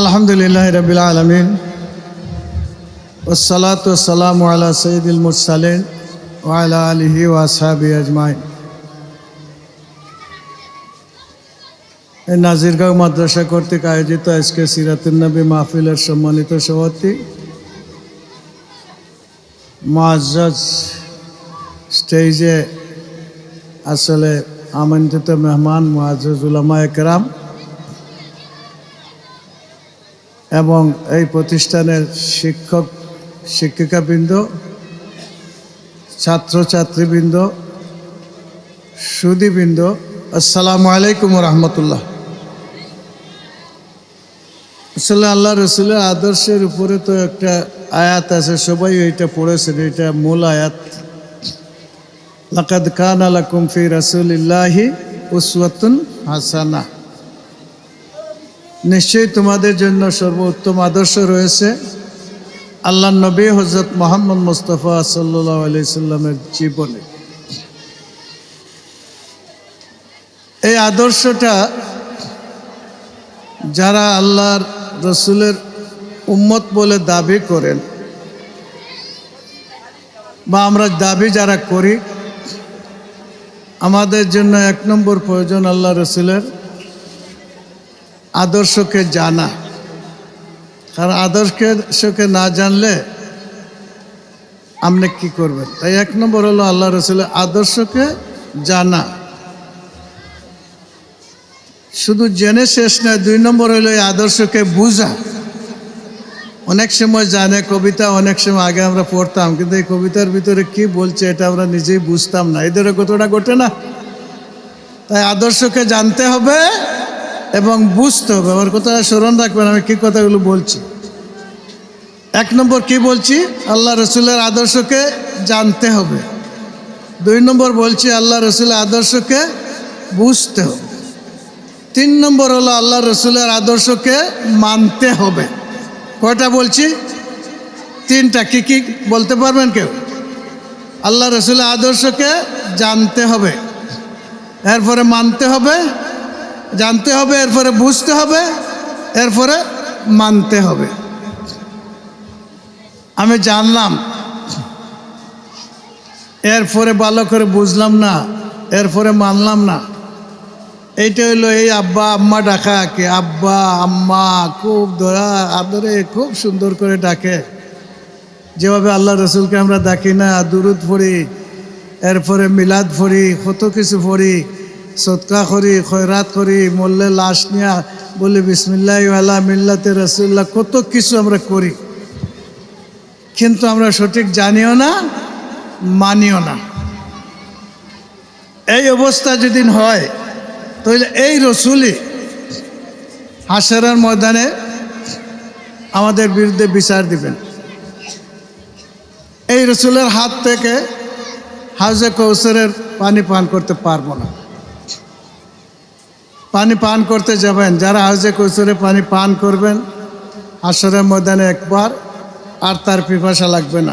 আলহামদুলিল্লাহ রবিল আলমিন। ওসালাত সালাম আলা সঈদুল মুরসালেন ওয়ালা আলহি ওয়াসাবি আজমাই নাজিরগাঁও মাদ্রাসা কর্তৃক আয়োজিত আজকে সিরাতুন্নবী মাহফিলের সম্মানিত সভাপতি মাজ স্টেজে আসলে আমন্ত্রিত মেহমান মাহাজুল উলামা একরাম এবং এই প্রতিষ্ঠানের শিক্ষক, শিক্ষিকাবৃন্দ, ছাত্রছাত্রীবৃন্দ সুদীবৃন্দ আসসালামু আলাইকুম রহমতুল্লাহ আসলে আল্লাহ রসুলের আদর্শের উপরে তো একটা আয়াত আছে, সবাই এইটা পড়েছেন, এটা মূল আয়াত। লাকাদ খান আলাকুম ফি রাসুলিল্লাহি উসওয়াতুন হাসানা। নিশ্চয়ই তোমাদের জন্য সর্বোত্তম আদর্শ রয়েছে। আল্লাহ নবী হজরত মোহাম্মদ মুস্তফা সাল্লাহ আলি জীবনে। এই আদর্শটা যারা আল্লাহর রসুলের উম্মত বলে দাবি করেন, বা আমরা দাবি যারা করি, আমাদের জন্য এক নম্বর প্রয়োজন আল্লাহ রসুলের আদর্শকে জানা। কারণ আদর্শকে না জানলে আপনি কি করবেন? তাই এক নম্বর হলো আল্লাহ রসুলের আদর্শকে জানা। শুধু জেনে শেষ নয়, দুই নম্বর হলো এই আদর্শকে বুঝা। অনেক সময় জানে কবিতা, অনেক সময় আগে আমরা পড়তাম, কিন্তু এই কবিতার ভিতরে কি বলছে এটা আমরা নিজেই বুঝতাম না। এদের কতটা ঘটে না। তাই আদর্শকে জানতে হবে এবং বুঝতে হবে, আমার কথা স্মরণ রাখবেন, আমি কি কথাগুলো বলছি। এক নম্বর কি বলছি? আল্লাহ রসুলের আদর্শকে জানতে হবে। দুই নম্বর বলছি, আল্লাহ রসুলের আদর্শকে বুঝতে হবে। তিন নম্বর হলো, আল্লাহ রসুলের আদর্শকে মানতে হবে। কয়টা বলছি? তিনটা, কি কি বলতে পারবেন কেউ? আল্লাহ রসুলের আদর্শকে জানতে হবে। এরপরে মানতে হবে জানতে হবে, এরপরে বুঝতে হবে, এরপরে মানতে হবে। আমি জানলাম, এরপরে ভালো করে বুঝলাম না, এরপরে মানলাম না। এইটা হইল এই আব্বা, আম্মা ডাকা কে আব্বা, আম্মা খুব দয়া আদরে খুব সুন্দর করে ডাকে। যেভাবে আল্লাহ রসুলকে আমরা ডাকি না, দুরুদ পড়ি, এরপরে মিলাদ পড়ি, কত কিছু পড়ি সৎকা করি, খয়রাত করি, মল্লে লাশ নিয়া বলি, বিসমিল্লাহ মিল্লাতে রসুল্লাহ কত কিছু আমরা করি। কিন্তু আমরা সঠিক জানিও না, মানিও না। এই অবস্থা যেদিন হয়, তাহলে এই রসুলই হাসেরার ময়দানে আমাদের বিরুদ্ধে বিচার দিবেন। এই রসুলের হাত থেকে হাউজে কৌসরের পানি পান করতে পারব না। পানি পান করতে যাবেন। যারা হাউজে কৌসরে পানি পান করবেন হাসরের ময়দানে একবার, আর তার পিপাসা লাগবে না।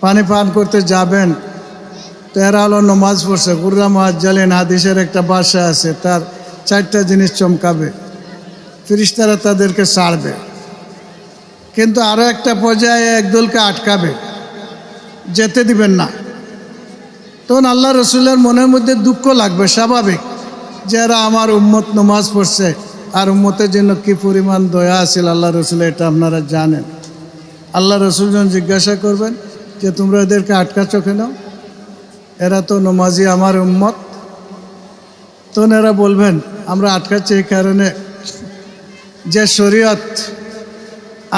পানি পান করতে যাবেন তো এরা হলো নমাজ পড়ছে। গুর্রা মহাজ্জালিন হাদিসের একটা বাসা আছে, তার চারটা জিনিস চমকাবে। ফিরিস্তারা তাদেরকে ছাড়বে। কিন্তু আরও একটা পর্যায়ে একদলকে আটকাবে। যেতে দিবেন না। তখন আল্লাহ রসুলের মনের মধ্যে দুঃখ লাগবে, স্বাভাবিক। যে এরা আমার উম্মত নমাজ পড়ছে আর উম্মতের জন্য কি পরিমাণ দয়া আছিল আল্লাহ রসুল, এটা আপনারা জানেন। আল্লাহ রসুল যখন জিজ্ঞাসা করবেন যে তোমরা এদেরকে আটকাচ্ছ কেন এরা তো নমাজি আমার উম্মত। তখন এরা বলবেন, আমরা আটকাচ্ছি এই কারণে যে শরীয়ত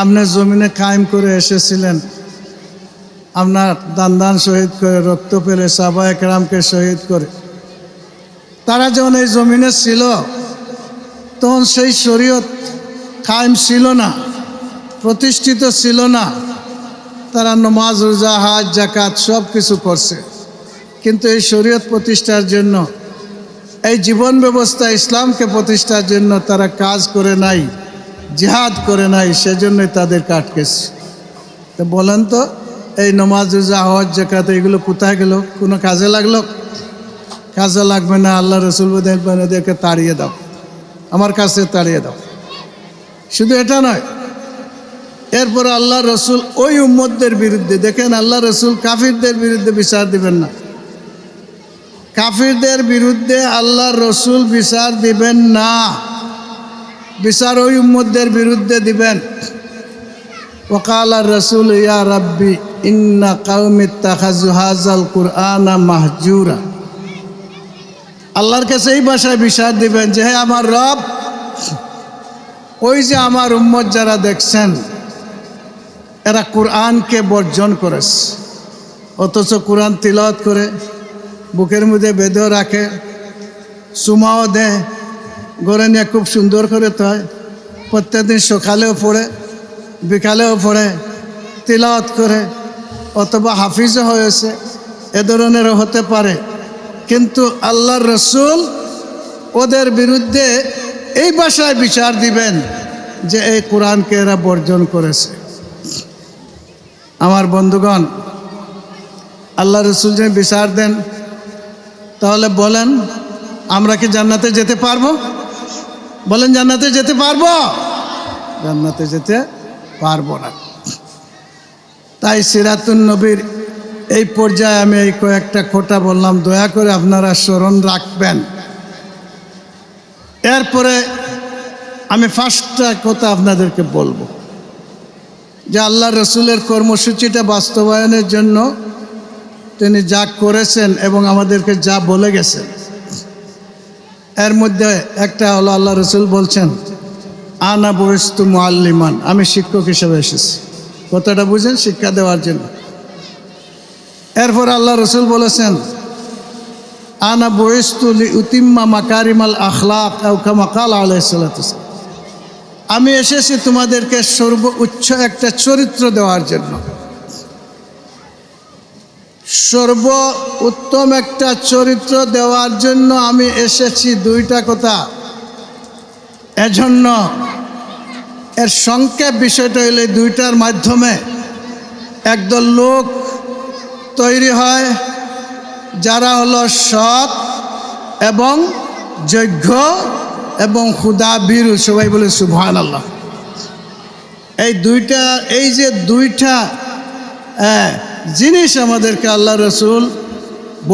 আপনি জমিনে কায়েম করে এসেছিলেন, আপনার দান দান শহীদ করে, রক্ত পেলে সাবা একরামকে শহীদ করে তারা যখন এই জমিনে ছিল, তখন সেই শরীয়ত কায়েম ছিল না, প্রতিষ্ঠিত ছিল না। তারা নমাজ, রোজা, হাজ জাকাত সব কিছু করছে। কিন্তু এই শরীয়ত প্রতিষ্ঠার জন্য, এই জীবন ব্যবস্থা ইসলামকে প্রতিষ্ঠার জন্য তারা কাজ করে নাই, জিহাদ করে নাই, সেজন্যই তাদেরকে আটকেছে। তো বলেন তো, এই নমাজ, রোজা, হজ জাকাত এগুলো কোথায় গেল? কোনো কাজে লাগল? কাজে লাগবে না, আল্লাহ রসুল এদেরকে তাড়িয়ে দাও। আমার কাছে তাড়িয়ে দাও। শুধু এটা নয়, এরপর আল্লাহ রসুল ওই উম্মতদের বিরুদ্ধে, দেখেন আল্লাহ রসুল কাফিরদের বিরুদ্ধে বিচার দিবেন না। কাফিরদের বিরুদ্ধে আল্লাহ রসুল বিচার দিবেন না। বিচার ওই উম্মতদের বিরুদ্ধে দিবেন। ওকাল রসুল, ইয়া রব্বি, ইন্না কাউমি তাখাজু হাজাল কুরআনা মাহজুরা। আল্লাহর কাছে এই ভাষায় বিচার দিবেন যে, হে আমার রব, ওই যে আমার উম্মত যারা দেখছেন, এরা কোরআনকে বর্জন করেছে। অথচ কোরআন তিলত করে, বুকের মধ্যে বেঁধেও রাখে সুমাও দেয় গড়ে নিয়ে খুব সুন্দর করে তয় প্রত্যেকদিন সকালেও পড়ে, বিকালেও পড়ে, তিলাওয়াত করে, অথবা হাফিজও হয়েছে, এ ধরনেরও হতে পারে। কিন্তু আল্লাহর রসুল ওদের বিরুদ্ধে এই ভাষায় বিচার দিবেন যে এই কোরআনকে এরা বর্জন করেছে। আমার বন্ধুগণ আল্লাহ রসুল যে বিচার দেন, তাহলে বলেন, আমরা কি জান্নাতে যেতে পারব? বলেন, জান্নাতে যেতে পারব? জান্নাতে যেতে পারব না। তাই সিরাতুন নবীর এই পর্যায়ে আমি এই কয়েকটা খোটা বললাম, দয়া করে আপনারা স্মরণ রাখবেন। এরপরে আমি ফার্স্টটা কথা আপনাদেরকে বলব, যে আল্লাহ রসুলের কর্মসূচিটা বাস্তবায়নের জন্য তিনি যা করেছেন এবং আমাদেরকে যা বলে গেছেন এর মধ্যে একটা হলো আল্লাহ রসুল বলছেন, আনা বয়স্তু মোয়াল্লিমান আমি শিক্ষক হিসেবে এসেছি। কথাটা বুঝেন, শিক্ষা দেওয়ার জন্য। এরপর আল্লাহ রসুল বলেছেন, আনা বয়স্তু লি উতিম্মা মাকারিমাল আখলাক কামাকাল আলাইসাল্লাম আমি এসেছি তোমাদেরকে সর্ব উচ্চ একটা চরিত্র দেওয়ার জন্য। সর্ব উত্তম একটা চরিত্র দেওয়ার জন্য আমি এসেছি দুইটা কথা। এজন্য এর সংক্ষেপ বিষয়টা হইলে দুইটার মাধ্যমে একদল লোক তৈরি হয়, যারা হলো সৎ এবং যজ্ঞ এবং খুদা বীরু, সবাই বলে সুবহান আল্লাহ এই দুইটা, এই যে দুইটা জিনিস আমাদেরকে আল্লাহ রসুল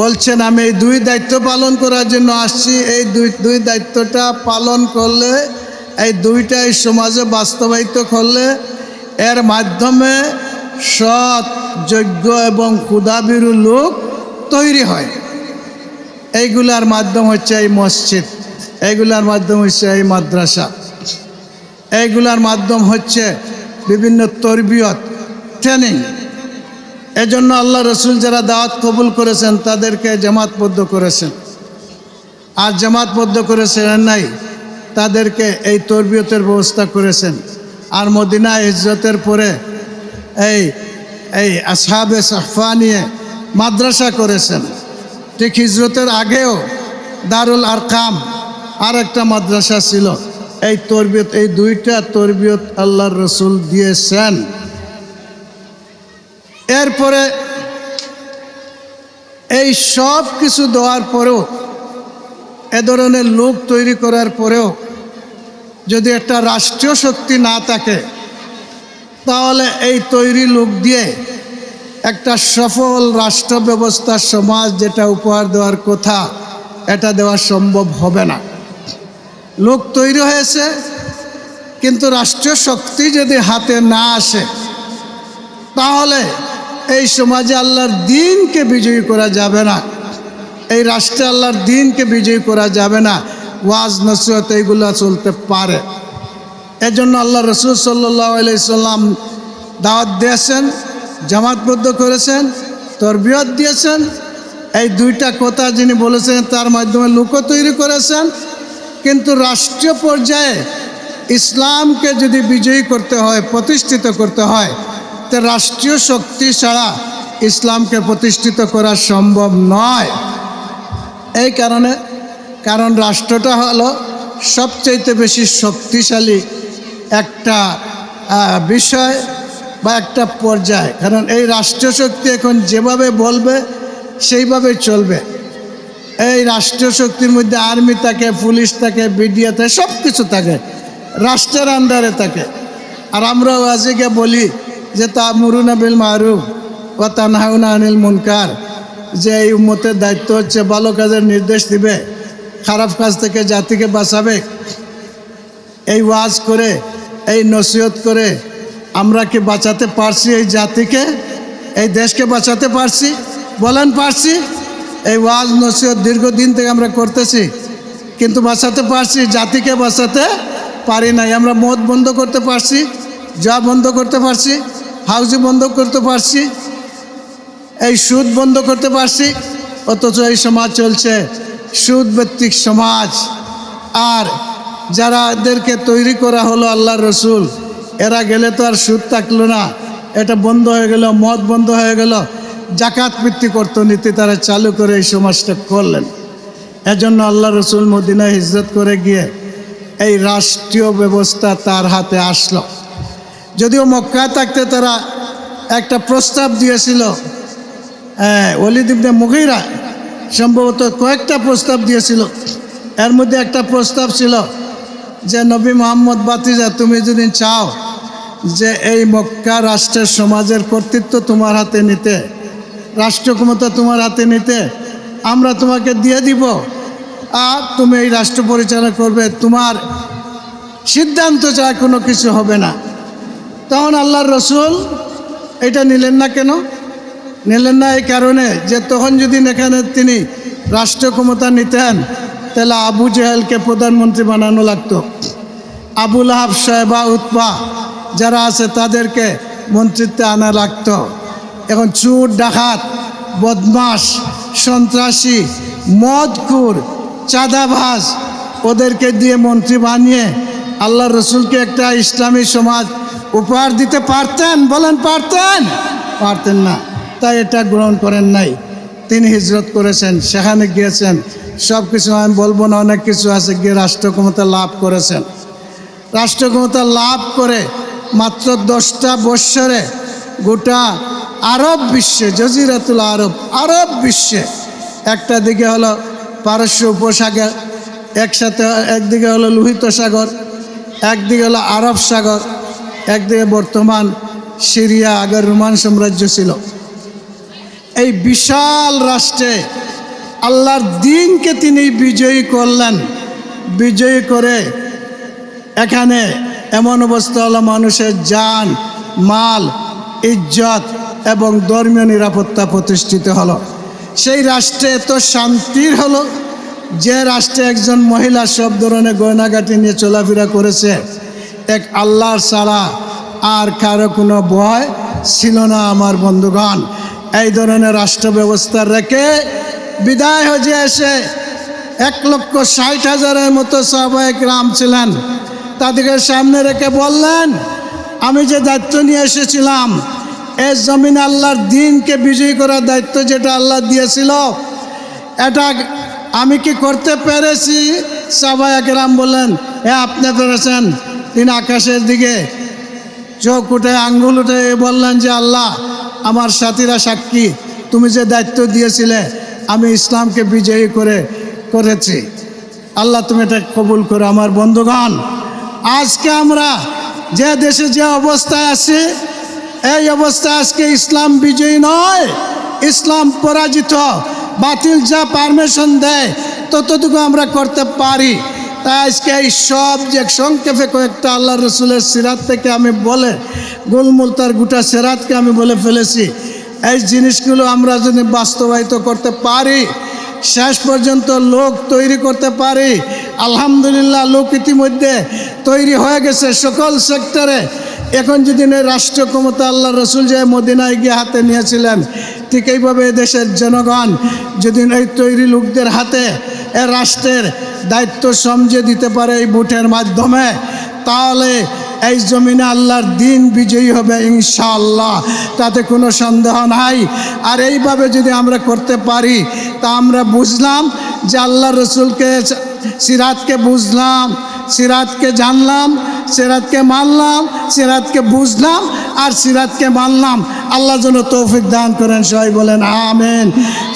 বলছেন, আমি এই দুই দায়িত্ব পালন করার জন্য আসছি। এই দুই দুই দায়িত্বটা পালন করলে, এই দুইটাই সমাজে বাস্তবায়িত করলে, এর মাধ্যমে সৎ, যোগ্য এবং ক্ষুদাবিরু লোক তৈরি হয়। এইগুলার মাধ্যম হচ্ছে এই মসজিদ, এইগুলার মাধ্যম হচ্ছে এই মাদ্রাসা, এইগুলার মাধ্যম হচ্ছে বিভিন্ন তরবিয়ত ট্রেনিং এজন্য আল্লাহ রসুল যারা দাওয়াত কবুল করেছেন, তাদেরকে জামাতবদ্ধ করেছেন। আর জামাতবদ্ধ করেছেন নাই, তাদেরকে এই তরবিয়তের ব্যবস্থা করেছেন। আর মদিনা ইজ্জতের পরে এই এই আসাবে সাফা নিয়ে মাদ্রাসা করেছেন। ঠিক হিজরতের আগেও দারুল আরকাম আর একটা মাদ্রাসা ছিল। এই তরবিয়ত, এই দুইটা তরবিয়ত আল্লাহর রসুল দিয়েছেন। এরপরে এই সব কিছু দেওয়ার পরেও, এ ধরনের লোক তৈরি করার পরেও যদি একটা রাষ্ট্রীয় শক্তি না থাকে তাহলে এই তৈরি লোক দিয়ে একটা সফল রাষ্ট্র ব্যবস্থা সমাজ যেটা উপহার দেওয়ার কথা, এটা দেওয়া সম্ভব হবে না। লোক তৈরি হয়েছে, কিন্তু রাষ্ট্রীয় শক্তি যদি হাতে না আসে, তাহলে এই সমাজে আল্লাহর দিনকে বিজয়ী করা যাবে না। এই রাষ্ট্রে আল্লাহর দিনকে বিজয়ী করা যাবে না। ওয়াজ, নসিহত, এইগুলো চলতে পারে। এজন্য আল্লাহ রসুল সাল্লাহ দাওয়াত দিয়েছেন জামাতবদ্ধ করেছেন, তরবিয়ত দিয়েছেন। এই দুইটা কথা যিনি বলেছেন তার মাধ্যমে লোকও তৈরি করেছেন। কিন্তু রাষ্ট্রীয় পর্যায়ে ইসলামকে যদি বিজয়ী করতে হয়, প্রতিষ্ঠিত করতে হয়, তো রাষ্ট্রীয় শক্তি ছাড়া ইসলামকে প্রতিষ্ঠিত করা সম্ভব নয়। এই কারণে, কারণ রাষ্ট্রটা হলো সবচাইতে বেশি শক্তিশালী একটা বিষয় বা একটা পর্যায়। কারণ এই রাষ্ট্রীয় শক্তি এখন যেভাবে বলবে, সেইভাবে চলবে। এই রাষ্ট্রীয় শক্তির মধ্যে আর্মি থাকে, পুলিশ থাকে বিডিয়া থাকে সব কিছু থাকে। রাষ্ট্রের আন্ডারে থাকে। আর আমরা ওয়াজিকে বলি যে তা মুরুনা বিল মারুফ ও তানহাউনা আনিল মুনকার, যে এই উম্মতের দায়িত্ব হচ্ছে ভালো কাজের নির্দেশ দিবে, খারাপ কাজ থেকে জাতিকে বাঁচাবে। এই ওয়াজ করে এই নসিহত করে আমরা কি বাঁচাতে পারছি এই জাতিকে? এই দেশকে বাঁচাতে পারছি? বলেন পারছি। এই ওয়াজ নসিহত দীর্ঘদিন থেকে আমরা করতেছি, কিন্তু বাঁচাতে পারছি, জাতিকে বাঁচাতে পারি নাই। আমরা মদ বন্ধ করতে পারছি যা বন্ধ করতে পারছি, হাউজি বন্ধ করতে পারছি, এই সুদ বন্ধ করতে পারছি, অথচ এই সমাজ চলছে সুদ ভিত্তিক সমাজ। আর যারা এদেরকে তৈরি করা হলো আল্লাহ রসুল, এরা গেলে তো আর সুদ থাকল না। এটা বন্ধ হয়ে গেল, মদ বন্ধ হয়ে গেল। জাকাত ভিত্তিক অর্থনীতি তারা চালু করে এই সমাজটা করলেন। এজন্য আল্লাহ রসুল মদিনা হিজরত করে গিয়ে এই রাষ্ট্রীয় ব্যবস্থা তার হাতে আসলো। যদিও মক্কায় থাকতে তারা একটা প্রস্তাব দিয়েছিল অলিদ ইবনে মুগিরা সম্ভবত কয়েকটা প্রস্তাব দিয়েছিল। এর মধ্যে একটা প্রস্তাব ছিল যে নবী মোহাম্মদ বাতিজা, তুমি যদি চাও যে এই মক্কা রাষ্ট্রের সমাজের কর্তৃত্ব তোমার হাতে নিতে রাষ্ট্র ক্ষমতা তোমার হাতে নিতে, আমরা তোমাকে দিয়ে দিব আর তুমি এই রাষ্ট্র পরিচালনা করবে, তোমার সিদ্ধান্ত ছাড়া কোনো কিছু হবে না। তখন আল্লাহর রসুল এটা নিলেন না কেন? নিলেন না এই কারণে যে তখন যদি এখানে তিনি রাষ্ট্র ক্ষমতা নিতেন, তাহলে আবু জেহেলকে প্রধানমন্ত্রী বানানো লাগতো। আবুল আহাব সাহেবা উৎপা যারা আছে তাদেরকে মন্ত্রিত্বে আনা লাগতো। এখন চুর, ডাকাত বদমাস সন্ত্রাসী, মদকুর, চাঁদাবাজ ওদেরকে দিয়ে মন্ত্রী বানিয়ে আল্লাহ রসুলকে একটা ইসলামী সমাজ উপহার দিতে পারতেন। বলেন, পারতেন? পারতেন না। তাই এটা গ্রহণ করেন নাই। তিনি হিজরত করেছেন, সেখানে গিয়েছেন। সব কিছু আমি বলব না, অনেক কিছু আছে গিয়ে রাষ্ট্র ক্ষমতা লাভ করেছেন। রাষ্ট্র ক্ষমতা লাভ করে মাত্র দশটা বৎসরে গোটা আরব বিশ্বে, জজিরাতুল আরব আরব বিশ্বে একটা দিকে হলো পারস্য উপসাগর, একসাথে একদিকে হলো লোহিত সাগর, একদিকে হলো আরব সাগর, একদিকে বর্তমান সিরিয়া, আগের রোমান সাম্রাজ্য ছিল। এই বিশাল রাষ্ট্রে আল্লাহর দিনকে তিনি বিজয়ী করলেন। বিজয়ী করে এখানে এমন অবস্থা হলো মানুষের যান মাল, ইজ্জত এবং ধর্মীয় নিরাপত্তা প্রতিষ্ঠিত হলো। সেই রাষ্ট্রে এত শান্তির হলো যে রাষ্ট্রে একজন মহিলা সব ধরনের গয়নাগাটি নিয়ে চলাফেরা করেছে। এক আল্লাহর ছাড়া আর কারও কোনো ভয় ছিল না আমার বন্ধুগণ। এই ধরনের রাষ্ট্র ব্যবস্থা রেখে বিদায় হয়ে এসে এক লক্ষ ষাট হাজারের মতো সাহবায়ক রাম ছিলেন। তাদেরকে সামনে রেখে বললেন, আমি যে দায়িত্ব নিয়ে এসেছিলাম, এই জমিন আল্লাহর দিনকে বিজয়ী করার দায়িত্ব যেটা আল্লাহ দিয়েছিল, এটা আমি কি করতে পেরেছি? সাহবায়ক রাম বললেন হ্যাঁ আপনি পেরেছেন। তিনি আকাশের দিকে চোখ উঠে আঙ্গুল উঠে বললেন, যে আল্লাহ, আমার সাথীরা সাক্ষী, তুমি যে দায়িত্ব দিয়েছিলে, আমি ইসলামকে বিজয়ী করে করেছি। আল্লাহ, তুমি এটা কবুল করো। আমার বন্ধুগণ আজকে আমরা যে দেশে যে অবস্থায় আছি, এই অবস্থায় আজকে ইসলাম বিজয়ী নয়, ইসলাম পরাজিত, বাতিল যা পারমিশন দেয়, ততটুকু আমরা করতে পারি। তাই আজকে এই সব যে সংক্ষেপে কয়েকটা আল্লাহ রসুলের সিরাত থেকে আমি বলে গোলমূল তার গোটা সেরাতকে আমি বলে ফেলেছি। এই জিনিসগুলো আমরা যদি বাস্তবায়িত করতে পারি, শেষ পর্যন্ত লোক তৈরি করতে পারি, আলহামদুলিল্লাহ লোক ইতিমধ্যে তৈরি হয়ে গেছে সকল সেক্টরে। এখন যদি এই রাষ্ট্র ক্ষমতা আল্লাহ রসুল যে মদিনায় গিয়ে হাতে নিয়েছিলেন, ঠিক এইভাবে দেশের জনগণ যদি এই তৈরি লোকদের হাতে এ রাষ্ট্রের দায়িত্ব সমঝে দিতে পারে এই ভোটের মাধ্যমে, তাহলে এই জমিনে আল্লাহর দিন বিজয়ী হবে ইনশাআল্লাহ। তাতে কোনো সন্দেহ নাই। আর এইভাবে যদি আমরা করতে পারি, তা আমরা বুঝলাম যে আল্লাহ রসুলকে, সিরাতকে বুঝলাম। সিরাতকে জানলাম, সিরাতকে মানলাম, সিরাতকে বুঝলাম আর সিরাতকে মানলাম। আল্লাহ যেন তৌফিক দান করেন, সবাই বলেন আমেন।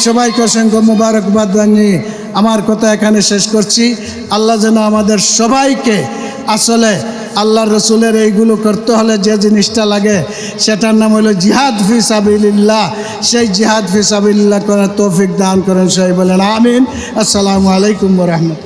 সবাইকে অসংখ্য মুবারকবাদ জানিয়ে আমার কথা এখানে শেষ করছি। আল্লাহ যেন আমাদের সবাইকে আসলে আল্লাহ রসুলের এইগুলো করতে হলে যে জিনিসটা লাগে, সেটার নাম হলো জিহাদ ফি সাবিল্লাহ সেই জিহাদ ফি সাবিল্লাহ করার তৌফিক দান করেন সেই বলেন আমিন। আসসালামু আলাইকুম রহমত